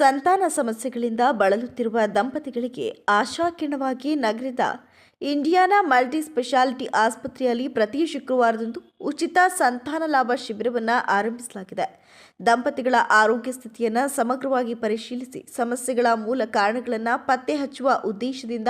ಸಂತಾನ ಸಮಸ್ಯೆಗಳಿಂದ ಬಳಲುತ್ತಿರುವ ದಂಪತಿಗಳಿಗೆ ಆಶಾಕಿರಣವಾಗಿ ನಗರದ ಇಂಡಿಯಾನಾ ಮಲ್ಟಿ ಸ್ಪೆಷಾಲಿಟಿ ಆಸ್ಪತ್ರೆಯಲ್ಲಿ ಪ್ರತಿ ಶುಕ್ರವಾರದಂದು ಉಚಿತ ಸಂತಾನ ಲಾಭ ಶಿಬಿರವನ್ನು ಆರಂಭಿಸಲಾಗಿದೆ. ದಂಪತಿಗಳ ಆರೋಗ್ಯ ಸ್ಥಿತಿಯನ್ನು ಸಮಗ್ರವಾಗಿ ಪರಿಶೀಲಿಸಿ ಸಮಸ್ಯೆಗಳ ಮೂಲ ಕಾರಣಗಳನ್ನು ಪತ್ತೆ ಹಚ್ಚುವ ಉದ್ದೇಶದಿಂದ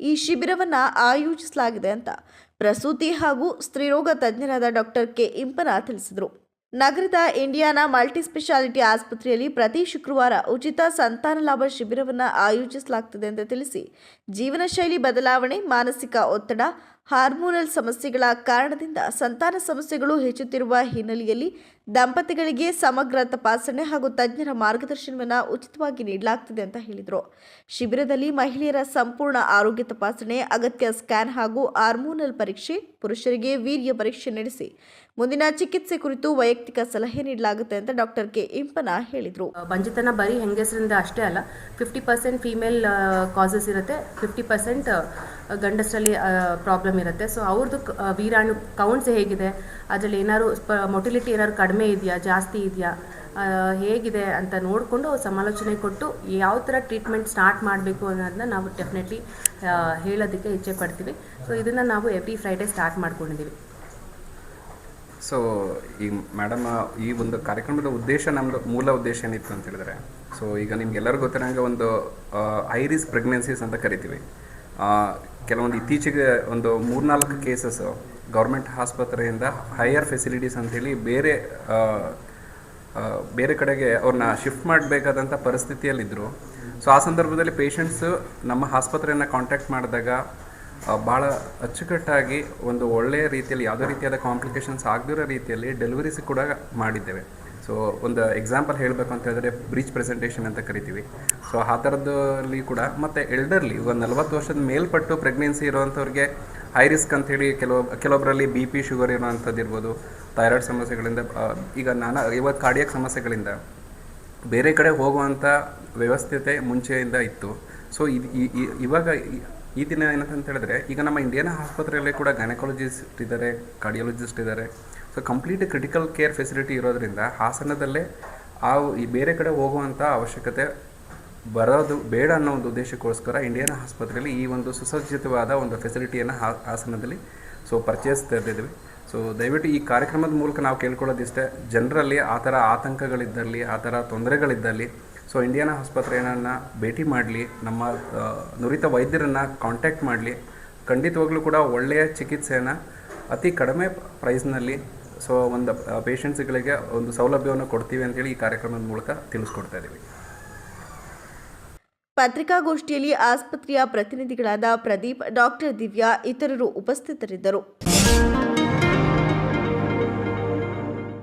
ಈ ಶಿಬಿರವನ್ನು ಆಯೋಜಿಸಲಾಗಿದೆ ಅಂತ ಪ್ರಸೂತಿ ಹಾಗೂ ಸ್ತ್ರೀರೋಗ ತಜ್ಞರಾದ ಡಾಕ್ಟರ್ ಕೆ. ಇಂಪನ ತಿಳಿಸಿದರು. ನಗರದ ಇಂಡಿಯಾನ ಮಲ್ಟಿ ಸ್ಪೆಷಾಲಿಟಿ ಆಸ್ಪತ್ರೆಯಲ್ಲಿ ಪ್ರತಿ ಶುಕ್ರವಾರ ಉಚಿತ ಸಂತಾನ ಲಾಭ ಶಿಬಿರವನ್ನು ಆಯೋಜಿಸಲಾಗುತ್ತದೆ ಎಂದು ತಿಳಿಸಿ ಜೀವನ ಶೈಲಿ ಬದಲಾವಣೆ, ಮಾನಸಿಕ ಒತ್ತಡ ಹಾರ್ಮೋನಲ್ ಸಮಸ್ಯೆಗಳ ಕಾರಣದಿಂದ ಸಂತಾನ ಸಮಸ್ಯೆಗಳು ಹೆಚ್ಚುತ್ತಿರುವ ಹಿನ್ನೆಲೆಯಲ್ಲಿ ದಂಪತಿಗಳಿಗೆ ಸಮಗ್ರ ತಪಾಸಣೆ ಹಾಗೂ ತಜ್ಞರ ಮಾರ್ಗದರ್ಶನವನ್ನು ಉಚಿತವಾಗಿ ನೀಡಲಾಗ್ತಿದೆ ಅಂತ ಹೇಳಿದರು. ಶಿಬಿರದಲ್ಲಿ ಮಹಿಳೆಯರ ಸಂಪೂರ್ಣ ಆರೋಗ್ಯ ತಪಾಸಣೆ, ಅಗತ್ಯ ಸ್ಕ್ಯಾನ್ ಹಾಗೂ ಹಾರ್ಮೋನಲ್ ಪರೀಕ್ಷೆ, ಪುರುಷರಿಗೆ ವೀರ್ಯ ಪರೀಕ್ಷೆ ನಡೆಸಿ. ಮುಂದಿನ ಚಿಕಿತ್ಸೆ ಕುರಿತು ವೈಯಕ್ತಿಕ ಸಲಹೆ ನೀಡಲಾಗುತ್ತೆ ಅಂತ ಡಾಕ್ಟರ್ ಕೆ. ಇಂಪನ ಹೇಳಿದರು. ಬಂಜಿತನ ಬರೀ ಹೆಂಗಸರಿಂದ ಅಷ್ಟೇ ಅಲ್ಲ ಫಿಫ್ಟಿ ಪರ್ಸೆಂಟ್ ಫೀಮೇಲ್ ಕಾಸಸ್ ಇರುತ್ತೆ. ಫಿಫ್ಟಿ ಪರ್ಸೆಂಟ್ ಗಂಡಸರಲ್ಲಿ ಪ್ರಾಬ್ಲಮ್ ಇರುತ್ತೆ. ಸೊ ಅವ್ರದ್ದು ವೀರಾಣು ಕೌಂಟ್ಸ್ ಹೇಗಿದೆ? ಅದರಲ್ಲಿ ಏನಾದ್ರು ಮೊಟಿಲಿಟಿ ಏನಾದ್ರು ಕಡಿಮೆ ಇದೆಯಾ? ಜಾಸ್ತಿ ಇದೆಯಾ? ಹೇಗಿದೆ ಅಂತ ನೋಡಿಕೊಂಡು ಸಮಾಲೋಚನೆ ಕೊಟ್ಟು ಯಾವ ಥರ ಟ್ರೀಟ್ಮೆಂಟ್ ಸ್ಟಾರ್ಟ್ ಮಾಡಬೇಕು ಅನ್ನೋದನ್ನ ನಾವು ಡೆಫಿನೆಟ್ಲಿ ಹೇಳೋದಕ್ಕೆ ಇಚ್ಛೆ ಪಡ್ತೀವಿ. ಸೊ ಇದನ್ನು ನಾವು ಎವ್ರಿ ಫ್ರೈಡೇ ಸ್ಟಾರ್ಟ್ ಮಾಡ್ಕೊಂಡಿದ್ದೀವಿ ಸೊ ಈ ಮೇಡಮ್ ಈ ಒಂದು ಕಾರ್ಯಕ್ರಮದ ಉದ್ದೇಶ ನಮ್ಮದು ಮೂಲ ಉದ್ದೇಶ ಏನಿತ್ತು ಅಂತ ಹೇಳಿದ್ರೆ ಸೊ ಈಗ ನಿಮ್ಗೆಲ್ಲರಿಗೂ ಗೊತ್ತಿರೋಂಗೆ ಒಂದು ಐರಿಸ್ ಪ್ರೆಗ್ನೆನ್ಸೀಸ್ ಅಂತ ಕರಿತೀವಿ. ಕೆಲವೊಂದು ಇತ್ತೀಚೆಗೆ ಒಂದು ಮೂರ್ನಾಲ್ಕು ಕೇಸಸ್ ಗೌರ್ಮೆಂಟ್ ಆಸ್ಪತ್ರೆಯಿಂದ ಹೈಯರ್ ಫೆಸಿಲಿಟೀಸ್ ಅಂತೇಳಿ ಬೇರೆ ಬೇರೆ ಕಡೆಗೆ ಅವ್ರನ್ನ ಶಿಫ್ಟ್ ಮಾಡಬೇಕಾದಂಥ ಪರಿಸ್ಥಿತಿಯಲ್ಲಿದ್ದರು ಸೊ ಆ ಸಂದರ್ಭದಲ್ಲಿ ಪೇಷಂಟ್ಸು ನಮ್ಮ ಆಸ್ಪತ್ರೆಯನ್ನು ಕಾಂಟ್ಯಾಕ್ಟ್ ಮಾಡಿದಾಗ ಭಾಳ ಅಚ್ಚುಕಟ್ಟಾಗಿ ಒಂದು ಒಳ್ಳೆಯ ರೀತಿಯಲ್ಲಿ, ಯಾವುದೇ ರೀತಿಯಾದ ಕಾಂಪ್ಲಿಕೇಶನ್ಸ್ ಆಗದಿರೋ ರೀತಿಯಲ್ಲಿ ಡೆಲಿವರೀಸ್ ಕೂಡ ಮಾಡಿದ್ದೇವೆ. ಸೊ ಒಂದು ಎಕ್ಸಾಂಪಲ್ ಹೇಳಬೇಕು ಅಂತ ಹೇಳಿದ್ರೆ ಬ್ರಿಜ್ ಪ್ರೆಸೆಂಟೇಷನ್ ಅಂತ ಕರಿತೀವಿ. ಸೊ ಆ ಥರದಲ್ಲಿ ಕೂಡ ಮತ್ತು ಎಲ್ಡರ್ಲಿ ಒಂದು ನಲವತ್ತು ವರ್ಷದ ಮೇಲ್ಪಟ್ಟು ಪ್ರೆಗ್ನೆನ್ಸಿ ಇರುವಂಥವ್ರಿಗೆ ಹೈ ರಿಸ್ಕ್ ಅಂಥೇಳಿ ಕೆಲವು ಕೆಲವೊಬ್ಬರಲ್ಲಿ ಬಿ ಪಿ ಶುಗರ್ ಇರೋವಂಥದ್ದು ಇರ್ಬೋದು ಥೈರಾಯ್ಡ್ ಸಮಸ್ಯೆಗಳಿಂದ ಈಗ ನಾನಾ, ಇವತ್ತು ಕಾರ್ಡಿಯಕ್ ಸಮಸ್ಯೆಗಳಿಂದ ಬೇರೆ ಕಡೆ ಹೋಗುವಂಥ ವ್ಯವಸ್ಥತೆ ಮುಂಚೆಯಿಂದ ಇತ್ತು. ಸೊ ಇದು ಇವಾಗ ಈ ದಿನ ಏನಂತ ಹೇಳಿದ್ರೆ ಈಗ ನಮ್ಮ ಇಂಡಿಯನ್ ಆಸ್ಪತ್ರೆಯಲ್ಲಿ ಕೂಡ ಗೈನಕಾಲಜಿಸ್ಟ್ ಇದ್ದಾರೆ ಕಾರ್ಡಿಯಾಲಜಿಸ್ಟ್ ಇದ್ದಾರೆ. So complete critical care facility ಇರೋದ್ರಿಂದ ಹಾಸನದಲ್ಲೇ ಆ ಈ ಬೇರೆ ಕಡೆ ಹೋಗುವಂಥ ಅವಶ್ಯಕತೆ ಬರೋದು ಬೇಡ ಅನ್ನೋ ಒಂದು ಉದ್ದೇಶಕ್ಕೋಸ್ಕರ ಇಂಡಿಯನ್ ಆಸ್ಪತ್ರೆಯಲ್ಲಿ ಈ ಒಂದು ಸುಸಜ್ಜಿತವಾದ ಒಂದು ಫೆಸಿಲಿಟಿಯನ್ನು ಹಾಸನದಲ್ಲಿ ಸೊ ಪರ್ಚೇಸ್ ತೆರೆದಿದ್ವಿ. ಸೊ ದಯವಿಟ್ಟು ಈ ಕಾರ್ಯಕ್ರಮದ ಮೂಲಕ ನಾವು ಕೇಳ್ಕೊಳ್ಳೋದಿಷ್ಟೇ, ಜನರಲ್ಲಿ ಆ ಥರ ಆತಂಕಗಳಿದ್ದಲ್ಲಿ, ಆ ಥರ ತೊಂದರೆಗಳಿದ್ದಲ್ಲಿ ಸೊ ಇಂಡಿಯನ್ ಆಸ್ಪತ್ರೆಯನ್ನು ಭೇಟಿ ಮಾಡಲಿ, ನಮ್ಮ ನುರಿತ ವೈದ್ಯರನ್ನು ಕಾಂಟ್ಯಾಕ್ಟ್ ಮಾಡಲಿ, ಖಂಡಿತವಾಗ್ಲೂ ಕೂಡ ಒಳ್ಳೆಯ ಚಿಕಿತ್ಸೆಯನ್ನು ಅತಿ ಕಡಿಮೆ ಪ್ರೈಸ್ನಲ್ಲಿ ಸೊ ಒಂದು ಪೇಷಂಟ್ಸ್ಗಳಿಗೆ ಒಂದು ಸೌಲಭ್ಯವನ್ನು ಕೊಡ್ತೀವಿ ಅಂತೇಳಿ ಈ ಕಾರ್ಯಕ್ರಮದ ಮೂಲಕ ತಿಳಿಸ್ಕೊಡ್ತಾ ಇದ್ದೀವಿ ಪತ್ರಿಕಾಗೋಷ್ಠಿಯಲ್ಲಿ ಆಸ್ಪತ್ರೆಯ ಪ್ರತಿನಿಧಿಗಳಾದ ಪ್ರದೀಪ್, ಡಾಕ್ಟರ್ ದಿವ್ಯಾ ಇತರರು ಉಪಸ್ಥಿತರಿದ್ದರು.